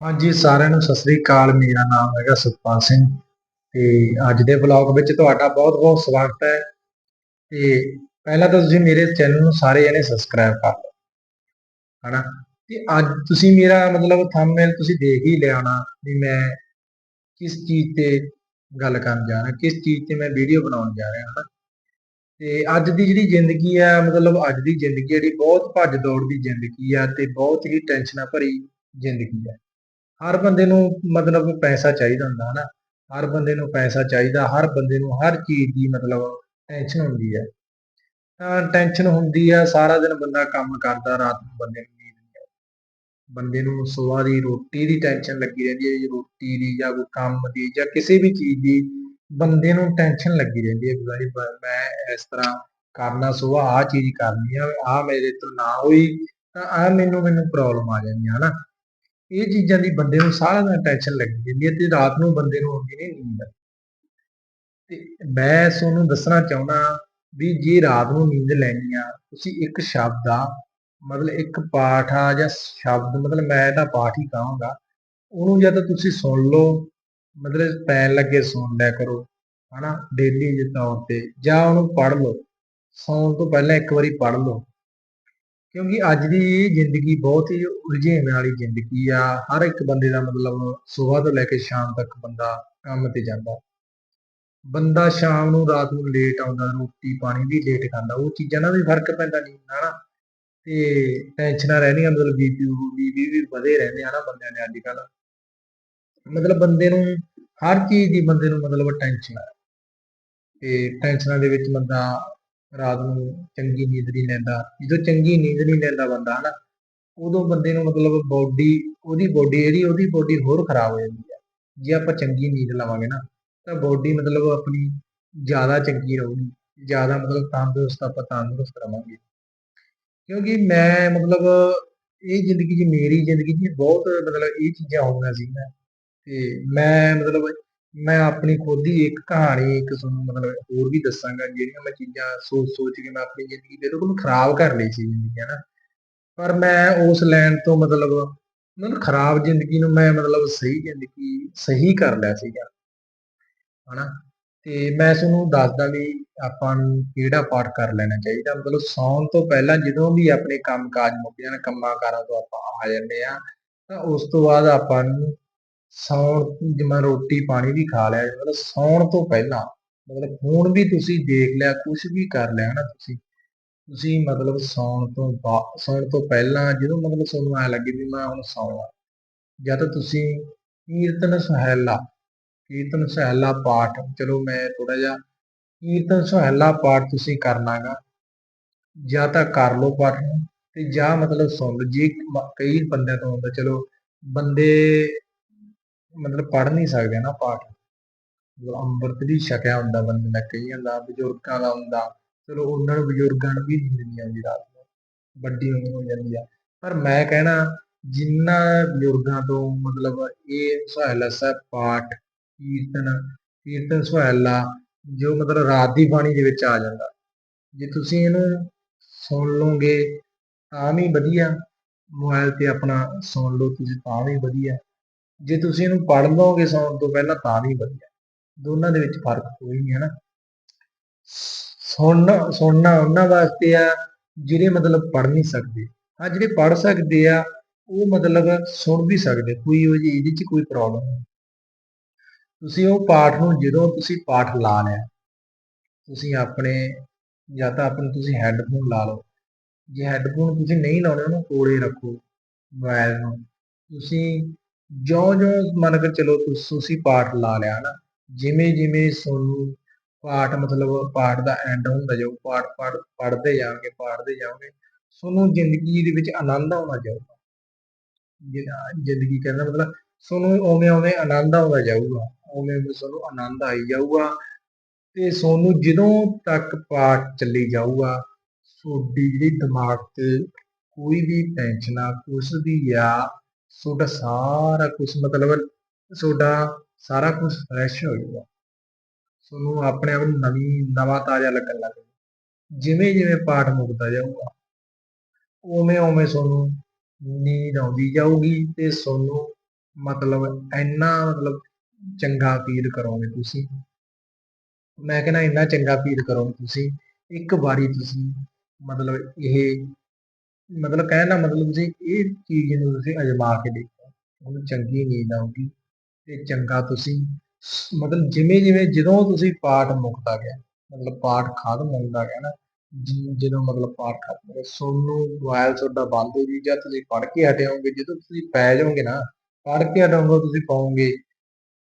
ਹਾਂਜੀ, ਸਾਰਿਆਂ ਨੂੰ ਸਤਿ ਸ੍ਰੀ ਅਕਾਲ। ਮੇਰਾ ਨਾਮ ਹੈਗਾ ਸੁਖਪਾਲ ਸਿੰਘ ਤੇ ਅੱਜ ਦੇ ਵਲੌਗ ਵਿੱਚ ਤੁਹਾਡਾ ਬਹੁਤ-ਬਹੁਤ ਸਵਾਗਤ ਹੈ। ਤੇ ਪਹਿਲਾਂ ਤਾਂ ਤੁਸੀਂ ਮੇਰੇ ਚੈਨਲ ਨੂੰ ਸਾਰੇ ਜਣੇ ਸਬਸਕ੍ਰਾਈਬ ਕਰ ਲਓ, ਹਨਾ? ਤੇ ਅੱਜ ਤੁਸੀਂ ਮੇਰਾ ਮਤਲਬ ਥੰਬਨੇਲ ਤੁਸੀਂ ਦੇਖ ਹੀ ਲਿਆ ਹੋਣਾ ਵੀ ਮੈਂ ਕਿਸ ਚੀਜ਼ ਤੇ ਗੱਲ ਕਰਨ ਜਾ ਰਿਹਾ, ਕਿਸ ਚੀਜ਼ ਤੇ ਮੈਂ ਵੀਡੀਓ ਬਣਾਉਣ ਜਾ ਰਿਹਾ ਹਾਂ ਤੇ ਅੱਜ ਦੀ ਜਿਹੜੀ ਜ਼ਿੰਦਗੀ ਆ, ਮਤਲਬ ਅੱਜ ਦੀ ਜ਼ਿੰਦਗੀ ਜਿਹੜੀ ਬਹੁਤ ਭੱਜ ਦੌੜ ਦੀ ਜ਼ਿੰਦਗੀ ਆ ਤੇ ਬਹੁਤ ਹੀ ਟੈਨਸ਼ਨਾਂ ਭਰੀ ਜ਼ਿੰਦਗੀ ਆ। ਹਰ ਬੰਦੇ ਨੂੰ ਮਤਲਬ ਪੈਸਾ ਚਾਹੀਦਾ ਹੁੰਦਾ, ਹਨਾ? ਹਰ ਬੰਦੇ ਨੂੰ ਪੈਸਾ ਚਾਹੀਦਾ, ਹਰ ਬੰਦੇ ਨੂੰ ਹਰ ਚੀਜ਼ ਦੀ ਮਤਲਬ ਟੈਨਸ਼ਨ ਹੁੰਦੀ ਹੈ। ਤਾਂ ਟੈਨਸ਼ਨ ਹੁੰਦੀ ਆ ਸਾਰਾ ਦਿਨ ਬੰਦਾ ਕੰਮ ਕਰਦਾ, ਰਾਤ ਨੂੰ ਬੰਦੇ ਨੂੰ ਨੀਂਦ ਨਹੀਂ ਆਉਂਦੀ। ਬੰਦੇ ਨੂੰ ਸਵੇਰ ਦੀ ਰੋਟੀ ਦੀ ਟੈਨਸ਼ਨ ਲੱਗੀ ਰਹਿੰਦੀ ਹੈ ਰੋਟੀ ਦੀ, ਜਾਂ ਕੋਈ ਕੰਮ ਦੀ, ਜਾਂ ਕਿਸੇ ਵੀ ਚੀਜ਼ ਦੀ ਬੰਦੇ ਨੂੰ ਟੈਨਸ਼ਨ ਲੱਗੀ ਰਹਿੰਦੀ ਹੈ। ਕਿ ਭਾਈ ਮੈਂ ਇਸ ਤਰ੍ਹਾਂ ਕਰਨਾ ਸਵੇਰ ਆ ਚੀਜ਼ ਕਰਨੀ ਆ ਆ ਮੇਰੇ ਤੋਂ ਨਾ ਹੋਈ, ਤਾਂ ਆ ਮੈਨੂੰ ਮੈਨੂੰ ਪ੍ਰੋਬਲਮ ਆ ਜਾਂਦੀ ਹੈ ਹਨਾ? ਇਹ ਚੀਜ਼ਾਂ ਦੀ ਬੰਦੇ ਨੂੰ ਸਾਰਾ ਦਿਨ ਟੈਨਸ਼ਨ ਲੱਗੀ ਜਾਂਦੀ ਹੈ ਤੇ ਰਾਤ ਨੂੰ ਬੰਦੇ ਨੂੰ ਆਉਂਦੀ ਨਹੀਂ ਨੀਂਦ। ਤੇ ਮੈਂ ਤੁਹਾਨੂੰ ਦੱਸਣਾ ਚਾਹੁੰਦਾ ਵੀ ਜੇ ਰਾਤ ਨੂੰ ਨੀਂਦ ਲੈਣੀ ਆ, ਤੁਸੀਂ ਇੱਕ ਸ਼ਬਦ ਆ, ਮਤਲਬ ਇੱਕ ਪਾਠ ਆ ਜਾਂ ਸ਼ਬਦ, ਮਤਲਬ ਮੈਂ ਤਾਂ ਪਾਠ ਹੀ ਕਹਾਂਗਾ, ਉਹਨੂੰ ਜਾਂ ਤਾਂ ਤੁਸੀਂ ਸੁਣ ਲਓ, ਮਤਲਬ ਪੈਣ ਲੱਗੇ ਸੁਣ ਲਿਆ ਕਰੋ, ਹਨਾ ਡੇਲੀ ਦੇ ਤੌਰ ਤੇ ਜਾਂ ਉਹਨੂੰ ਪੜ੍ਹ ਲਓ, ਸੌਣ ਤੋਂ ਪਹਿਲਾਂ ਇੱਕ ਵਾਰੀ ਪੜ੍ਹ ਲਓ। ਕਿਉਂਕਿ ਅੱਜ ਦੀ ਜ਼ਿੰਦਗੀ ਬਹੁਤ ਹੀ ਉਲਝੇਵੇਂ ਵਾਲੀ ਜ਼ਿੰਦਗੀ ਆ। ਹਰ ਇੱਕ ਬੰਦੇ ਦਾ ਮਤਲਬ ਸਵੇਰ ਤੋਂ ਲੈ ਕੇ ਸ਼ਾਮ ਤੱਕ ਬੰਦਾ ਕੰਮ ਤੇ ਜਾਂਦਾ। ਬੰਦਾ ਸ਼ਾਮ ਨੂੰ ਰਾਤ ਨੂੰ ਲੇਟ ਆਉਂਦਾ, ਰੋਟੀ ਪਾਣੀ ਵੀ ਲੇਟ ਖਾਂਦਾ। ਉਹ ਚੀਜ਼ਾਂ ਨਾਲ ਵੀ ਫ਼ਰਕ ਪੈਂਦਾ ਨਹੀਂ ਹਨਾ। ਤੇ ਟੈਨਸ਼ਨਾਂ ਰਹਿੰਦੀਆਂ, ਮਤਲਬ ਬੀਪੀ ਬੀਪੀ ਵੀ ਵਧੇ ਰਹਿੰਦੇ ਆ ਨਾ ਬੰਦਿਆਂ ਦੇ ਅੱਜ ਕੱਲ ਮਤਲਬ ਬੰਦੇ ਨੂੰ, ਹਰ ਚੀਜ਼ ਦੀ ਬੰਦੇ ਨੂੰ ਮਤਲਬ ਟੈਨਸ਼ਨ ਆ। ਤੇ ਟੈਨਸ਼ਨਾਂ ਦੇ ਵਿੱਚ ਬੰਦਾ ਰਾਤ ਨੂੰ ਚੰਗੀ ਨੀਂਦ ਨਹੀਂ ਲੈਂਦਾ। ਜਦੋਂ ਚੰਗੀ ਨੀਂਦ ਨਹੀਂ ਲੈਂਦਾ ਬੰਦਾ, ਹਨਾ, ਉਦੋਂ ਬੰਦੇ ਨੂੰ ਮਤਲਬ ਬੋਡੀ ਉਹਦੀ ਬੋਡੀ ਜਿਹੜੀ, ਉਹਦੀ ਬੋਡੀ ਹੋਰ ਖਰਾਬ ਹੋ ਜਾਂਦੀ ਹੈ ਜੇ ਆਪਾਂ ਚੰਗੀ ਨੀਂਦ ਲਵਾਂਗੇ ਨਾ, ਤਾਂ ਬੋਡੀ ਮਤਲਬ ਆਪਣੀ ਜ਼ਿਆਦਾ ਚੰਗੀ ਰਹੂਗੀ। ਜ਼ਿਆਦਾ ਮਤਲਬ ਤੰਦਰੁਸਤ ਆਪਾਂ ਤੰਦਰੁਸਤ ਰਵਾਂਗੇ। ਕਿਉਂਕਿ ਮੈਂ ਮਤਲਬ ਇਹ ਜ਼ਿੰਦਗੀ 'ਚ, ਮੇਰੀ ਜ਼ਿੰਦਗੀ 'ਚ ਬਹੁਤ ਮਤਲਬ ਇਹ ਚੀਜ਼ਾਂ ਹੋਈਆਂ ਸੀ ਤੇ ਮੈਂ ਮਤਲਬ ਮੈਂ ਆਪਣੀ ਖੁਦ ਦੀ ਇੱਕ ਕਹਾਣੀ, ਇੱਕ ਤੁਹਾਨੂੰ ਮਤਲਬ ਹੋਰ ਵੀ ਦੱਸਾਂਗਾ, ਜਿਹੜੀਆਂ ਮੈਂ ਚੀਜ਼ਾਂ ਸੋਚ ਸੋਚ ਕੇ ਮੈਂ ਆਪਣੀ ਜ਼ਿੰਦਗੀ ਬਿਲਕੁਲ ਖਰਾਬ ਕਰ ਲਈ ਸੀ ਜ਼ਿੰਦਗੀ ਹਨਾ ਪਰ ਮੈਂ ਉਸ ਲੈਣ ਤੋਂ ਮਤਲਬ ਮਤਲਬ ਖਰਾਬ ਜ਼ਿੰਦਗੀ ਨੂੰ ਮੈਂ ਮਤਲਬ ਸਹੀ ਜ਼ਿੰਦਗੀ ਸਹੀ ਕਰ ਲਿਆ ਸੀਗਾ ਹਨਾ ਤੇ ਮੈਂ ਤੁਹਾਨੂੰ ਦੱਸਦਾ ਵੀ ਆਪਾਂ ਨੂੰ ਕਿਹੜਾ ਪਾਠ ਕਰ ਲੈਣਾ ਚਾਹੀਦਾ? ਮਤਲਬ ਸੌਣ ਤੋਂ ਪਹਿਲਾਂ ਜਦੋਂ ਵੀ ਆਪਣੇ ਕੰਮ ਕਾਜ ਮੁੱਕ ਜਾਣ ਕੰਮਾਂ ਕਾਰਾਂ ਤੋਂ ਆਪਾਂ ਆ ਜਾਂਦੇ ਆ ਤਾਂ ਉਸ ਤੋਂ ਬਾਅਦ ਆਪਾਂ ਨੂੰ ਸੌਣ, ਜਿਵੇਂ ਰੋਟੀ ਪਾਣੀ ਵੀ ਖਾ ਲਿਆ, ਮਤਲਬ ਸੌਣ ਤੋਂ ਪਹਿਲਾਂ, ਮਤਲਬ ਹੁਣ ਵੀ ਤੁਸੀਂ ਦੇਖ ਲਿਆ ਕੁਝ ਵੀ ਕਰ ਲਿਆ ਨਾ ਤੁਸੀਂ ਤੁਸੀਂ ਮਤਲਬ ਸੌਣ ਤੋਂ ਬਾਅਦ ਸੌਣ ਤੋਂ ਪਹਿਲਾਂ ਜਦੋਂ ਮਤਲਬ ਤੁਹਾਨੂੰ ਐ ਲੱਗੇ ਵੀ ਮੈਂ ਹੁਣ ਸੌਣਾ ਜਾਂ ਤਾਂ ਤੁਸੀਂ ਕੀਰਤਨ ਸੁਹੈਲਾ ਕੀਰਤਨ ਸੁਹੈਲਾ ਪਾਠ, ਚਲੋ ਮੈਂ ਥੋੜਾ ਜਿਹਾ ਕੀਰਤਨ ਸੁਹੈਲਾ ਪਾਠ ਤੁਸੀਂ ਕਰਨਾਗਾ ਜਾਂ ਤਾਂ ਕਰ ਲਓ ਪਾਠ ਨੂੰ, ਤੇ ਜਾਂ ਮਤਲਬ ਸੁਣ ਲਓ, ਜੇ ਕਈ ਬੰਦਿਆਂ ਤੋਂ ਹੁੰਦਾ, ਚਲੋ, ਬੰਦੇ ਮਤਲਬ ਪੜ ਨਹੀਂ ਸਕਦੇ ਨਾ ਪਾਠ। ਮਤਲਬ ਅੰਮ੍ਰਿਤ ਵੀ ਛਕਿਆ ਹੁੰਦਾ ਬੰਦੇ ਨੇ ਕਈਆਂ ਦਾ ਬਜ਼ੁਰਗਾਂ ਦਾ ਹੁੰਦਾ। ਚਲੋ ਉਹਨਾਂ ਨੂੰ ਬਜ਼ੁਰਗਾਂ ਨੂੰ ਵੀ ਨੀਂਦ ਨਹੀਂ ਆਉਂਦੀ ਰਾਤ ਨੂੰ, ਵੱਡੀ ਉਮਰ ਹੋ ਜਾਂਦੀ ਆ। ਪਰ ਮੈਂ ਕਹਿਣਾ, ਜਿੰਨਾ ਬਜ਼ੁਰਗਾਂ ਤੋਂ ਮਤਲਬ ਇਹ ਸੁਹੇਲਾ ਸਾਹਿਬ ਪਾਠ, ਕੀਰਤਨ ਕੀਰਤਨ ਸੁਹੇਲਾ ਜੋ ਮਤਲਬ ਰਾਤ ਦੀ ਬਾਣੀ ਦੇ ਵਿੱਚ ਆ ਜਾਂਦਾ। ਜੇ ਤੁਸੀਂ ਇਹਨੂੰ ਸੁਣ ਲਓਗੇ ਤਾਂ ਵੀ ਵਧੀਆ ਮੋਬਾਈਲ ਤੇ ਆਪਣਾ ਸੁਣ ਲਓ ਤੁਸੀਂ ਤਾਂ ਵੀ ਵਧੀਆ। ਜੇ ਤੁਸੀਂ ਇਹਨੂੰ ਪੜ ਲਓਗੇ ਸੌਣ ਤੋਂ ਪਹਿਲਾਂ ਤਾਂ ਵੀ ਵਧੀਆ। ਦੋਨਾਂ ਦੇ ਵਿੱਚ ਫ਼ਰਕ ਕੋਈ ਨਹੀਂ ਹੈ ਨਾ। ਸੁਣਨਾ ਸੁਣਨਾ ਉਹਨਾਂ ਵਾਸਤੇ ਆ ਜਿਹੜੇ ਮਤਲਬ ਪੜ ਨਹੀਂ ਸਕਦੇ। ਆ ਜਿਹੜੇ ਪੜ ਸਕਦੇ ਆ, ਉਹ ਮਤਲਬ ਸੁਣ ਵੀ ਸਕਦੇ। ਕੋਈ ਉਹ ਜੀ ਇਹਦੇ 'ਚ ਕੋਈ ਪ੍ਰੋਬਲਮ ਨਹੀਂ। ਤੁਸੀਂ ਉਹ ਪਾਠ ਨੂੰ ਜਦੋਂ ਤੁਸੀਂ ਪਾਠ ਲਾ ਲਿਆ, ਤੁਸੀਂ ਆਪਣੇ ਜਾਂ ਤਾਂ ਆਪਣੇ ਤੁਸੀਂ ਹੈੱਡਫੋਨ ਲਾ ਲਓ। ਜੇ ਹੈੱਡਫੋਨ ਤੁਸੀਂ ਨਹੀਂ ਲਾਉਣੇ, ਉਹਨੂੰ ਕੋਲੇ ਰੱਖੋ ਮੋਬਾਈਲ ਨੂੰ। ਤੁਸੀਂ ਜਿਉਂ-ਜਿਉਂ ਮੰਨ ਕੇ ਚਲੋ ਤੁਸੀਂ ਪਾਠ ਲਾ ਲਿਆ ਨਾ ਜਿਵੇਂ-ਜਿਵੇਂ ਤੁਹਾਨੂੰ ਪਾਠ ਮਤਲਬ ਪਾਠ ਦਾ ਐਂਡ ਹੁੰਦਾ ਜਾਊ, ਪਾਠ ਪੜ ਪੜਦੇ ਜਾਓਗੇ ਪੜਦੇ ਜਾਓਗੇ, ਤੁਹਾਨੂੰ ਜ਼ਿੰਦਗੀ ਦੇ ਵਿੱਚ ਆਨੰਦ ਆਉਂਦਾ ਜਾਊਗਾ। ਜਿਹੜਾ ਜ਼ਿੰਦਗੀ ਕਹਿੰਦਾ ਮਤਲਬ ਤੁਹਾਨੂੰ ਉਵੇਂ-ਉਵੇਂ ਆਨੰਦ ਆਉਂਦਾ ਜਾਊਗਾ, ਉਵੇਂ ਤੁਹਾਨੂੰ ਆਨੰਦ ਆਈ ਜਾਊਗਾ ਤੇ ਤੁਹਾਨੂੰ ਜਦੋਂ ਤੱਕ ਪਾਠ ਚੱਲੀ ਜਾਊਗਾ, ਤੁਹਾਡੀ ਜਿਹੜੀ ਦਿਮਾਗ ਤੇ ਕੋਈ ਵੀ ਟੈਨਸ਼ਨਾਂ ਕੁਛ ਵੀ ਜਾਂ ਤੁਹਾਡਾ ਸਾਰਾ ਕੁਝ ਮਤਲਬ ਤੁਹਾਡਾ ਸਾਰਾ ਕੁਝ ਫਰੈਸ਼ ਹੋ ਜਾਊਗਾ। ਤੁਹਾਨੂੰ ਆਪਣੇ ਆਪ ਨੂੰ ਨਵੀਂ, ਨਵਾਂ ਤਾਜ਼ਾ ਲੱਗਣ ਲੱਗ ਜਿਵੇਂ ਜਿਵੇਂ ਪਾਠ ਮੁਕਦਾ ਜਾਊਗਾ, ਉਵੇਂ ਉਵੇਂ ਤੁਹਾਨੂੰ ਨੀਂਦ ਆਉਂਦੀ ਜਾਊਗੀ ਤੇ ਤੁਹਾਨੂੰ ਮਤਲਬ ਇੰਨਾ ਮਤਲਬ ਚੰਗਾ ਫੀਲ ਕਰੋਗੇ ਤੁਸੀਂ। ਮੈਂ ਕਹਿੰਦਾ ਇੰਨਾ ਚੰਗਾ ਫੀਲ ਕਰੋਗੇ ਤੁਸੀਂ, ਇੱਕ ਵਾਰੀ ਤੁਸੀਂ ਮਤਲਬ ਇਹ ਮਤਲਬ ਕਹਿਣ ਦਾ ਮਤਲਬ ਤੁਸੀਂ ਇਹ ਚੀਜ਼ ਨੂੰ ਤੁਸੀਂ ਅਜਮਾ ਕੇ ਦੇਖੋ। ਤੁਹਾਨੂੰ ਚੰਗੀ ਨੀਂਦ ਆਊਗੀ ਤੇ ਚੰਗਾ ਤੁਸੀਂ ਮਤਲਬ ਜਿਵੇਂ ਜਿਵੇਂ ਜਦੋਂ ਤੁਸੀਂ ਪਾਠ ਮੁਕਦਾ ਗਿਆ, ਮਤਲਬ ਪਾਠ ਖਤਮ ਹੁੰਦਾ ਗਿਆ ਨਾ ਜਦੋਂ ਮਤਲਬ ਪਾਠ ਖਤਮ ਹੋ ਗਿਆ ਸੋਨੂੰ ਮੋਬਾਈਲ ਤੁਹਾਡਾ ਬੰਦ ਹੋ ਜੀ ਜਾਂ ਤੁਸੀਂ ਪੜ੍ਹ ਕੇ ਹਟਿਓਗੇ ਜਦੋਂ ਤੁਸੀਂ ਪੈ ਜਾਓਗੇ ਨਾ, ਪੜ੍ਹ ਕੇ ਹਟੋਗੇ ਤੁਸੀਂ ਪਾਓਗੇ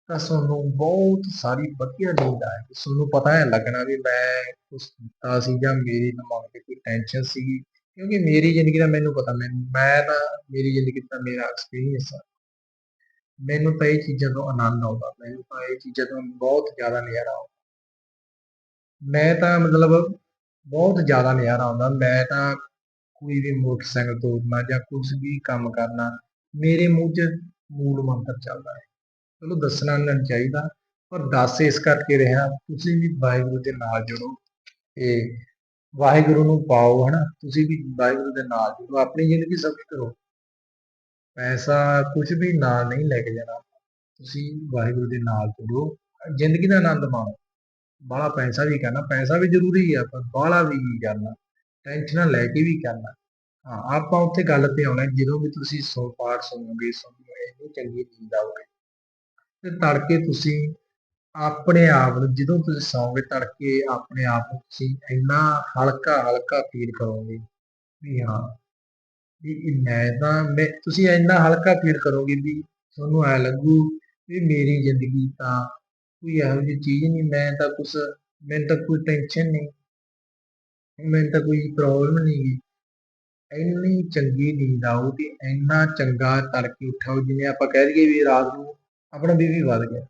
ਤਾਂ ਤੁਹਾਨੂੰ ਬਹੁਤ ਸਾਰੀ ਵਧੀਆ ਨੀਂਦ ਆਏਗੀ ਤੁਹਾਨੂੰ ਪਤਾ ਹੈ ਲੱਗਣਾ ਵੀ ਮੈਂ ਕੁਛ ਕੀਤਾ ਸੀ ਜਾਂ ਮੇਰੀ ਦਿਮਾਗ ਤੇ ਕੋਈ ਟੈਨਸ਼ਨ ਸੀਗੀ ਕਿਉਂਕਿ ਮੇਰੀ ਜ਼ਿੰਦਗੀ ਦਾ ਮੈਨੂੰ ਪਤਾ ਮੈਨੂੰ ਮੈਂ ਤਾਂ ਮੇਰੀ ਜ਼ਿੰਦਗੀ ਦਾ ਮੇਰਾ ਐਕਸਪੀਰੀਅੰਸ ਆ। ਮੈਨੂੰ ਤਾਂ ਇਹ ਚੀਜ਼ਾਂ ਤੋਂ ਆਨੰਦ ਆਉਂਦਾ, ਮੈਨੂੰ ਤਾਂ ਇਹ ਚੀਜ਼ਾਂ ਤੋਂ ਬਹੁਤ ਜ਼ਿਆਦਾ ਨਜ਼ਾਰਾ ਆਉਂਦਾ। ਮੈਂ ਤਾਂ ਮਤਲਬ ਬਹੁਤ ਜ਼ਿਆਦਾ ਨਜ਼ਾਰਾ ਆਉਂਦਾ, ਮੈਂ ਤਾਂ ਕੋਈ ਵੀ ਮੋਟਰਸਾਈਕਲ ਤੋੜਨਾ ਜਾਂ ਕੁਝ ਵੀ ਕੰਮ ਕਰਨਾ, ਮੇਰੇ ਮੂੰਹ 'ਚ ਮੂਲ ਮੰਤਰ ਚੱਲਦਾ ਹੈ। ਚਲੋ ਦੱਸਣਾ ਨਹੀਂ ਚਾਹੀਦਾ, ਪਰ ਦੱਸ ਇਸ ਕਰਕੇ ਰਿਹਾ, ਤੁਸੀਂ ਵੀ ਵਾਹਿਗੁਰੂ ਦੇ ਨਾਲ ਜੁੜੋ ਤੇ ਵਾਹਿਗੁਰੂ ਨੂੰ ਪਾਓ, ਹਨਾ? ਤੁਸੀਂ ਵੀ ਵਾਹਿਗੁਰੂ ਦੇ ਨਾਲ ਜੁੜੋ, ਆਪਣੀ ਜ਼ਿੰਦਗੀ ਸਫਲ ਕਰੋ। ਪੈਸਾ ਕੁਝ ਵੀ ਨਾਲ ਨਹੀਂ ਲੈ ਕੇ ਜਾਣਾ। ਤੁਸੀਂ ਵਾਹਿਗੁਰੂ ਦੇ ਨਾਲ ਜੁੜੋ। ਜ਼ਿੰਦਗੀ ਦਾ ਆਨੰਦ ਮਾਣੋ। ਬਾਹਲਾ ਪੈਸਾ ਵੀ ਕਰਨਾ। ਪੈਸਾ ਵੀ ਜ਼ਰੂਰੀ ਆ, ਪਰ ਬਾਹਲਾ ਵੀ ਨਹੀਂ ਕਰਨਾ। ਟੈਨਸ਼ਨਾਂ ਲੈ ਕੇ ਵੀ ਕਰਨਾ। ਹਾਂ, ਆਪਾਂ ਉੱਥੇ ਗੱਲ ਤੇ ਆਉਣਾ, ਜਦੋਂ ਵੀ ਤੁਸੀਂ ਸੋ ਪਾਠ ਸੁਣੋਗੇ ਸੁਣੋਗੇ, ਚੰਗੀ ਨੀਂਦ ਆਊਗੀ। ਤੇ ਤੜਕੇ ਤੁਸੀਂ ਆਪਣੇ ਆਪ ਨੂੰ, ਜਦੋਂ ਤੁਸੀਂ ਸੌਂਗੇ ਤੜਕੇ, ਆਪਣੇ ਆਪ ਨੂੰ ਤੁਸੀਂ ਇੰਨਾ ਹਲਕਾ ਹਲਕਾ ਫੀਲ ਕਰੋਗੇ ਵੀ ਹਾਂ, ਵੀ ਮੈਂ ਤਾਂ, ਮੈਂ, ਤੁਸੀਂ ਇੰਨਾ ਹਲਕਾ ਫੀਲ ਕਰੋਗੇ ਵੀ ਤੁਹਾਨੂੰ ਐ ਲੱਗੂ ਵੀ ਮੇਰੀ ਜ਼ਿੰਦਗੀ ਤਾਂ ਕੋਈ ਇਹੋ ਜਿਹੀ ਚੀਜ਼ ਨਹੀਂ, ਮੈਂ ਤਾਂ ਕੁਛ, ਮੈਨੂੰ ਤਾਂ ਕੋਈ ਟੈਨਸ਼ਨ ਨਹੀਂ, ਮੈਨੂੰ ਤਾਂ ਕੋਈ ਪ੍ਰੋਬਲਮ ਨਹੀਂ ਗੀ। ਇੰਨੀ ਚੰਗੀ ਨੀਂਦ ਆਊ ਤੇ ਇੰਨਾ ਚੰਗਾ ਤੜਕੇ ਉਠਾਓ ਜਿਵੇਂ ਆਪਾਂ ਕਹਿ ਦਈਏ ਵੀ ਰਾਤ ਨੂੰ ਆਪਣਾ ਬੀਪੀ ਵੱਧ ਗਿਆ।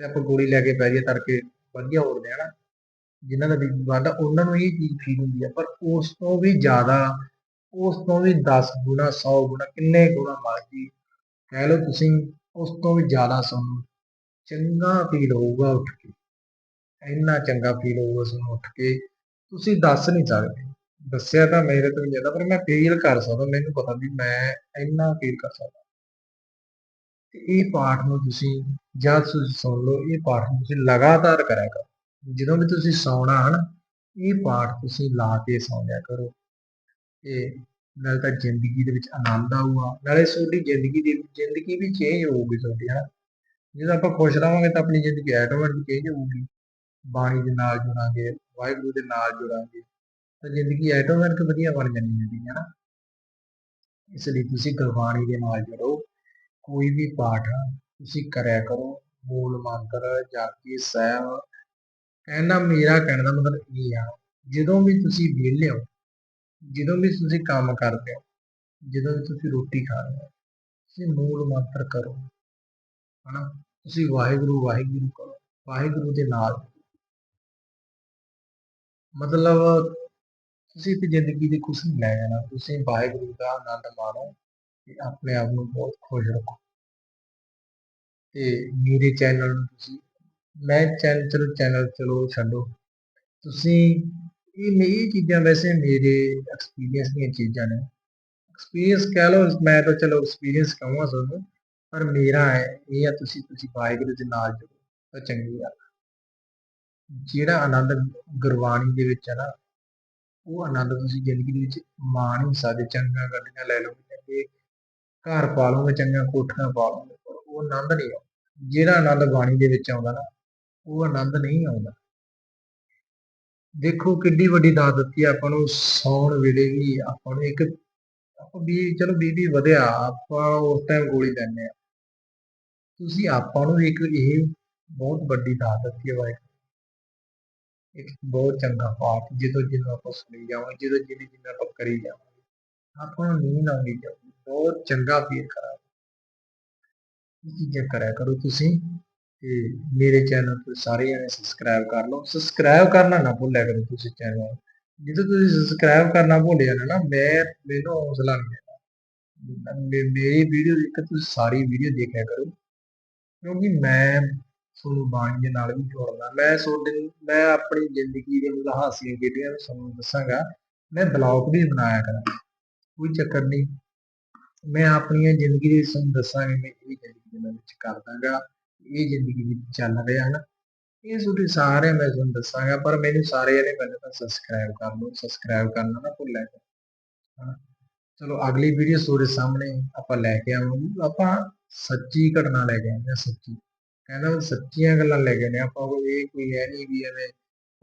ਤੇ ਆਪਾਂ ਗੋਲੀ ਲੈ ਕੇ ਪੈ ਜਾਈਏ, ਤੜਕੇ ਵਧੀਆ ਉੱਠਦੇ ਆ ਨਾ। ਜਿਨ੍ਹਾਂ ਦਾ ਬੀਪੀ ਵੱਧਦਾ ਉਹਨਾਂ ਨੂੰ ਇਹ ਚੀਜ਼ ਫੀਲ ਹੁੰਦੀ ਆ, ਪਰ ਉਸ ਤੋਂ ਵੀ ਜ਼ਿਆਦਾ, ਉਸ ਤੋਂ ਵੀ 10 ਗੁਣਾ 100 ਗੁਣਾ, ਕਿੰਨੇ ਗੁਣਾ ਮਰਜ਼ੀ ਕਹਿ ਲਓ ਤੁਸੀਂ, ਉਸ ਤੋਂ ਵੀ ਜ਼ਿਆਦਾ ਸਾਨੂੰ ਚੰਗਾ ਫੀਲ ਹੋਊਗਾ ਉੱਠ ਕੇ। ਇੰਨਾ ਚੰਗਾ ਫੀਲ ਹੋਊਗਾ ਸਾਨੂੰ ਉੱਠ ਕੇ। ਤੁਸੀਂ ਦੱਸ ਨਹੀਂ ਸਕਦੇ। ਦੱਸਿਆ ਤਾਂ ਮੇਰੇ ਤੋਂ ਨਹੀਂ ਜਾਂਦਾ ਪਰ ਮੈਂ ਫੀਲ ਕਰ ਸਕਦਾ, ਮੈਨੂੰ ਪਤਾ ਵੀ ਮੈਂ ਇੰਨਾ ਫੀਲ ਕਰ ਸਕਦਾ। ਇਹ ਪਾਠ ਨੂੰ ਤੁਸੀਂ ਜਦ ਤੁਸੀਂ ਸੁਣ ਲਓ, ਇਹ ਪਾਠ ਨੂੰ ਤੁਸੀਂ ਲਗਾਤਾਰ ਕਰਿਆ ਕਰੋ। ਜਦੋਂ ਵੀ ਤੁਸੀਂ ਸੌਣਾ ਹਨ ਇਹ ਪਾਠ ਤੁਸੀਂ ਲਾ ਕੇ ਸੌਂ ਜਾਇਆ ਕਰੋ। ਤੇ ਨਾਲ ਤਾਂ ਜ਼ਿੰਦਗੀ ਦੇ ਵਿੱਚ ਆਨੰਦ ਆਊਗਾ। ਨਾਲੇ ਤੁਹਾਡੀ ਜ਼ਿੰਦਗੀ ਦੀ, ਜ਼ਿੰਦਗੀ ਵੀ ਚੇਂਜ ਹੋਊਗੀ ਤੁਹਾਡੀ ਹਨਾ ਜਦੋਂ ਆਪਾਂ ਖੁਸ਼ ਰਹਾਂਗੇ ਤਾਂ ਆਪਣੀ ਜ਼ਿੰਦਗੀ ਆਟੋਮੈਟਿਕ ਚੇਂਜ ਹੋਊਗੀ। ਬਾਣੀ ਦੇ ਨਾਲ ਜੁੜਾਂਗੇ, ਵਾਹਿਗੁਰੂ ਦੇ ਨਾਲ ਜੁੜਾਂਗੇ, ਤਾਂ ਜ਼ਿੰਦਗੀ ਆਟੋਮੈਟਿਕ ਵਧੀਆ ਬਣ ਜਾਂਦੀ ਹੁੰਦੀ ਹੈ ਨਾ। ਇਸ ਲਈ ਤੁਸੀਂ ਗੁਰਬਾਣੀ ਦੇ ਨਾਲ ਜੁੜੋ। ਕੋਈ ਵੀ ਪਾਠ ਤੁਸੀਂ ਕਰਿਆ ਕਰੋ ਮੂਲ ਮੰਤਰ, ਜਾਪੀ ਸਾਹਿਬ ਕਹਿਣਾ ਮੇਰਾ ਕਹਿਣ ਦਾ ਮਤਲਬ ਇਹ ਆ, ਜਦੋਂ ਵੀ ਤੁਸੀਂ ਵਿਹਲੇ ਹੋ, ਜਦੋਂ ਵੀ ਤੁਸੀਂ ਕੰਮ ਕਰਦੇ ਹੋ, ਜਦੋਂ ਵੀ ਤੁਸੀਂ ਰੋਟੀ ਖਾ ਰਹੇ ਹੋ, ਤੁਸੀਂ ਮੂਲ ਮੰਤਰ ਕਰੋ, ਹਨਾ? ਤੁਸੀਂ ਵਾਹਿਗੁਰੂ ਵਾਹਿਗੁਰੂ ਕਰੋ, ਵਾਹਿਗੁਰੂ ਦੇ ਨਾਲ। ਮਤਲਬ ਤੁਸੀਂ ਤੇ ਜ਼ਿੰਦਗੀ ਦੇ ਕੁਝ ਨਹੀਂ ਲੈ ਜਾਣਾ ਤੁਸੀਂ ਵਾਹਿਗੁਰੂ ਦਾ ਆਨੰਦ ਮਾਣੋ ਤੇ ਆਪਣੇ ਆਪ ਨੂੰ ਬਹੁਤ ਖੁਸ਼ ਰੱਖੋ। ਤੇ ਮੇਰੇ ਚੈਨਲ ਨੂੰ ਤੁਸੀਂ, ਮੈਂ ਚੈਨਲ ਚਲੋ ਚੈਨਲ ਚਲੋ ਛੱਡੋ। ਤੁਸੀਂ ਇਹ ਇਹ ਚੀਜ਼ਾਂ ਵੈਸੇ ਮੇਰੇ ਐਕਸਪੀਰੀਅੰਸ ਦੀਆਂ ਚੀਜ਼ਾਂ ਨੇ। ਐਕਸਪੀਰੀਅੰਸ ਕਹਿ ਲਓ, ਮੈਂ ਤਾਂ ਚਲੋ ਐਕਸਪੀਰੀਅੰਸ ਕਹਾਂ ਤੁਹਾਨੂੰ, ਪਰ ਮੇਰਾ ਹੈ ਇਹ ਆ ਤੁਸੀਂ ਤੁਸੀਂ ਵਾਹਿਗੁਰੂ ਦੇ ਨਾਲ ਜੁੜੋ, ਤਾਂ ਚੰਗੀ ਆ। ਜਿਹੜਾ ਆਨੰਦ ਗੁਰਬਾਣੀ ਦੇ ਵਿੱਚ ਹੈ ਨਾ, ਉਹ ਆਨੰਦ ਤੁਸੀਂ ਜ਼ਿੰਦਗੀ ਦੇ ਵਿੱਚ ਮਾਣ ਨਹੀਂ ਸਕਦੇ ਚੰਗਾ ਗੱਡੀਆਂ ਲੈ ਲਓ ਚੰਗੇ ਘਰ ਪਾ ਲਓਗੇ, ਚੰਗੀਆਂ ਕੋਠੀਆਂ ਪਾ ਲਓਗੇ, ਪਰ ਉਹ ਆਨੰਦ ਨਹੀਂ ਆਉਂਦਾ। ਜਿਹੜਾ ਆਨੰਦ ਬਾਣੀ ਦੇ ਵਿੱਚ ਆਉਂਦਾ ਨਾ, ਉਹ ਆਨੰਦ ਨਹੀਂ ਆਉਂਦਾ। ਦੇਖੋ ਕਿੰਨੀ ਵੱਡੀ ਦਾਤ ਦਿੱਤੀ ਆਪਾਂ ਨੂੰ, ਸੌਣ ਵੇਲੇ ਵੀ ਆਪਾਂ ਨੂੰ ਇੱਕ, ਆਪਾਂ ਵੀ ਚਲੋ ਬੀਬੀ ਵਧਿਆ, ਆਪਾਂ ਉਸ ਟਾਈਮ ਗੋਲੀ ਲੈਂਦੇ ਆ ਤੁਸੀਂ ਆਪਾਂ ਨੂੰ ਇੱਕ ਇਹ ਬਹੁਤ ਵੱਡੀ ਦਾਤ ਦਿੱਤੀ ਹੈ ਵਾਹਿਗੁਰੂ ਇੱਕ ਬਹੁਤ ਚੰਗਾ ਪਾਠ ਜਦੋਂ ਜਿਹਨੂੰ ਆਪਾਂ ਸੁਣੀ ਜਾਵਾਂਗੇ ਜਦੋਂ ਜਿਵੇਂ ਜਿਵੇਂ ਆਪਾਂ ਕਰੀ ਜਾਵਾਂਗੇ, ਆਪਾਂ ਨੂੰ ਨੀਂਦ ਆਉਂਦੀ ਜਾਊਗੀ ਬਹੁਤ ਚੰਗਾ ਫੀਲ ਕਰਾਂਗੇ ਇਹ ਚੀਜ਼ਾਂ ਕਰਿਆ ਕਰੋ ਤੁਸੀਂ ਤੇ ਮੇਰੇ ਚੈਨਲ ਤੇ ਸਾਰੇ ਜਣੇ ਸਬਸਕ੍ਰਾਈਬ ਕਰ ਲਓ। ਸਬਸਕ੍ਰਾਈਬ ਕਰਨਾ ਨਾ ਭੁੱਲਿਆ ਕਰੋ ਤੁਸੀਂ ਚੈਨਲ ਜਦੋਂ ਤੁਸੀਂ ਸਬਸਕ੍ਰਾਈਬ ਕਰਨਾ ਭੁੱਲ ਜਾਣਾ ਨਾ ਮੈਂ, ਮੈਨੂੰ ਹੌਸਲਾ ਨਹੀਂ ਦੇਣਾ। ਮੇਰੀ ਵੀਡੀਓ ਇੱਕ ਤੁਸੀਂ ਸਾਰੀ ਵੀਡੀਓ ਦੇਖਿਆ ਕਰੋ। ਕਿਉਂਕਿ ਮੈਂ ਤੁਹਾਨੂੰ ਬਾਣੀ ਦੇ ਨਾਲ ਵੀ ਜੋੜਨਾ। ਮੈਂ ਤੁਹਾਡੇ, ਮੈਂ ਆਪਣੀ ਜ਼ਿੰਦਗੀ ਦੇ ਮਤਲਬ ਹਾਸੀਆਂ ਖੇਡੀਆਂ ਵੀ ਤੁਹਾਨੂੰ ਦੱਸਾਂਗਾ, ਮੈਂ ਬਲੌਗ ਵੀ ਬਣਾਇਆ ਕਰਾਂ ਕੋਈ ਚੱਕਰ ਨਹੀਂ। ਮੈਂ ਆਪਣੀਆਂ ਜ਼ਿੰਦਗੀ ਦੀ ਤੁਹਾਨੂੰ ਦੱਸਾਂਗਾ ਮੈਂ ਇਹ ਜ਼ਿੰਦਗੀ ਦੇ ਵਿੱਚ ਕਰਦਾਗਾ, ਇਹ ਜ਼ਿੰਦਗੀ ਵਿੱਚ ਚੱਲ ਰਿਹਾ ਹੈ ਨਾ। ਇਹ ਤੁਹਾਡੇ ਸਾਰੇ ਮੈਂ ਤੁਹਾਨੂੰ ਦੱਸਾਂਗਾ, ਪਰ ਮੈਨੂੰ ਸਾਰੇ ਜਣੇ ਪਹਿਲਾਂ ਤਾਂ ਸਬਸਕ੍ਰਾਈਬ ਕਰ ਲਓ ਸਬਸਕ੍ਰਾਈਬ ਕਰਨਾ ਨਾ ਭੁੱਲਿਆ ਕਰ। ਚਲੋ, ਅਗਲੀ ਵੀਡੀਓ ਤੁਹਾਡੇ ਸਾਹਮਣੇ ਆਪਾਂ ਲੈ ਕੇ ਆਵਾਂਗੇ। ਆਪਾਂ ਸੱਚੀ ਘਟਨਾ ਲੈ ਕੇ ਆਉਂਦੇ ਹਾਂ, ਸੱਚੀ। ਕਹਿੰਦਾ ਸੱਚੀਆਂ ਗੱਲਾਂ ਲੈ ਕੇ ਨੇ ਆਪਾਂ ਕੋਈ ਇਹ ਕੋਈ ਹੈ ਨਹੀਂ ਵੀ ਐਵੇਂ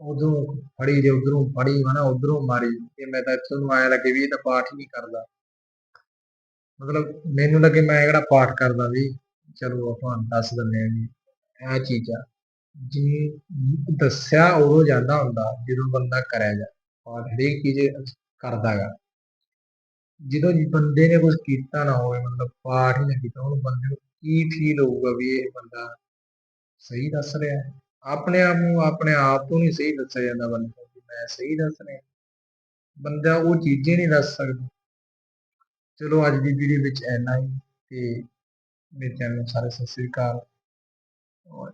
ਉਧਰੋਂ ਫੜੀ ਜੇ ਉਧਰੋਂ ਫੜੀ, ਹਨਾ, ਉਧਰੋਂ ਮਾਰੀ। ਤੇ ਮੈਂ ਤਾਂ ਤੁਹਾਨੂੰ ਆਇਆ ਲੱਗੇ ਵੀ ਇਹ ਤਾਂ ਪਾਠ ਹੀ ਨਹੀਂ ਕਰਦਾ। ਮਤਲਬ ਮੈਨੂੰ ਲੱਗੇ ਮੈਂ ਜਿਹੜਾ ਪਾਠ ਕਰਦਾ ਵੀ ਚਲੋ ਆਪਾਂ ਦੱਸ ਦਿੰਦੇ ਆ ਜੀ ਇਹ ਚੀਜ਼ਾਂ ਜਿਵੇਂ ਦੱਸਿਆ ਉਦੋਂ ਜਾਂਦਾ ਹੁੰਦਾ ਜਦੋਂ ਬੰਦਾ ਕਰਿਆ ਜਾ, ਪਾਠ ਹਰੇਕ ਚੀਜ਼ ਕਰਦਾਗਾ ਜਦੋਂ ਬੰਦੇ ਨੇ ਕੁਝ ਕੀਤਾ ਨਾ ਹੋਵੇ, ਮਤਲਬ ਪਾਠ ਹੀ ਨਾ ਕੀਤਾ, ਉਹਨੂੰ ਬੰਦੇ ਨੂੰ ਕੀ ਫੀਲ ਹੋਊਗਾ ਵੀ ਇਹ ਬੰਦਾ ਸਹੀ ਦੱਸ ਰਿਹਾ ਹੈ? ਆਪਣੇ ਆਪ ਨੂੰ ਆਪਣੇ ਆਪ ਤੋਂ ਨਹੀਂ ਸਹੀ ਦੱਸਿਆ ਜਾਂਦਾ ਬੰਦੇ ਨੂੰ ਵੀ ਮੈਂ ਸਹੀ ਦੱਸ ਰਿਹਾ। ਬੰਦਾ ਉਹ ਚੀਜ਼ਾਂ ਨਹੀਂ ਦੱਸ ਸਕਦਾ। ਚਲੋ ਅੱਜ ਦੀ ਵੀਡੀਓ ਵਿੱਚ ਇੰਨਾ ਹੀ ਤੇ ਮੇਰੇ ਚੈਨਲ ਨੂੰ ਸਾਰੇ ਸਬਸਕ੍ਰਾਈਬ ਕਰ ਔਰ